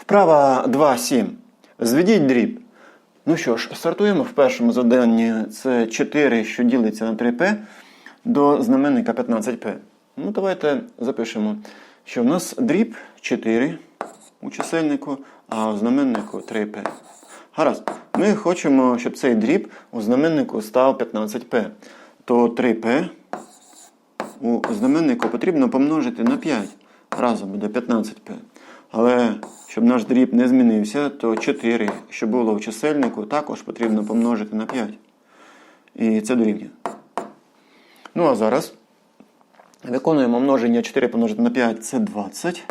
Вправа 2.7. Зведіть дріб. Ну що ж, стартуємо в першому заданні. Це 4, що ділиться на 3p до знаменника 15p. Ну, давайте запишемо, що в нас дріб 4 у чисельнику, а у знаменнику 3p. Гаразд. Ми хочемо, щоб цей дріб у знаменнику став 15p. То 3p у знаменнику потрібно помножити на 5. Разом буде 15p. Але щоб наш дріб не змінився, то 4, що було в чисельнику, також потрібно помножити на 5. І це дорівнює. Ну а зараз виконуємо множення 4 помножити на 5 це 20.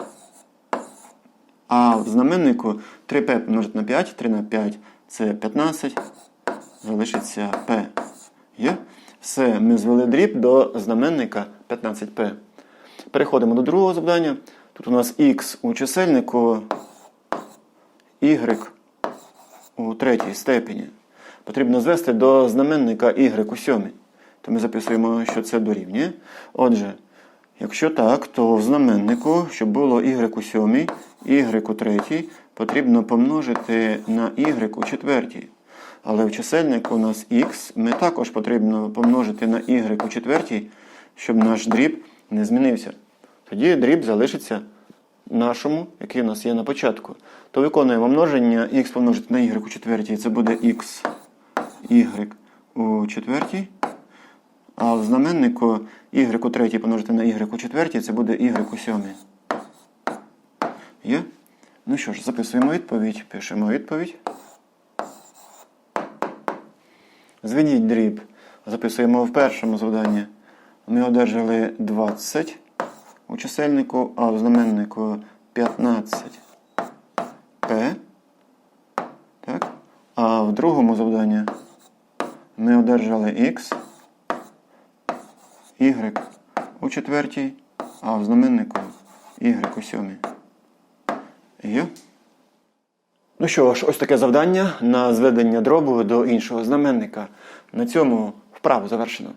А в знаменнику 3p помножити на 5, 3 на 5 це 15. Залишиться p. Є? Все, ми звели дріб до знаменника 15p. Переходимо до другого завдання. Тут у нас x у чисельнику, y у третій степені. Потрібно звести до знаменника y у сьомій. То ми записуємо, що це дорівнює. Отже, якщо так, то в знаменнику, щоб було y у сьомій, y у третій, потрібно помножити на y у четвертій. Але в чисельнику у нас x, ми також потрібно помножити на y у четвертій, щоб наш дріб не змінився. Тоді дріб залишиться нашому, який у нас є на початку. То виконуємо множення x помножити на y у четвертій, це буде x y у четвертій. А в знаменнику y у третій помножити на y у четвертій, це буде y у сьомій. Є? Ну що ж, записуємо відповідь, пишемо відповідь. Зведіть дріб. Записуємо в першому завданні. Ми одержали 20 у чисельнику, а в знаменнику 15 П. Так? А в другому завданні ми одержали Х, Y у четвертій, а в знаменнику Y у сьомій. Є? Ну що ж, ось таке завдання на зведення дробу до іншого знаменника. На цьому вправу завершено.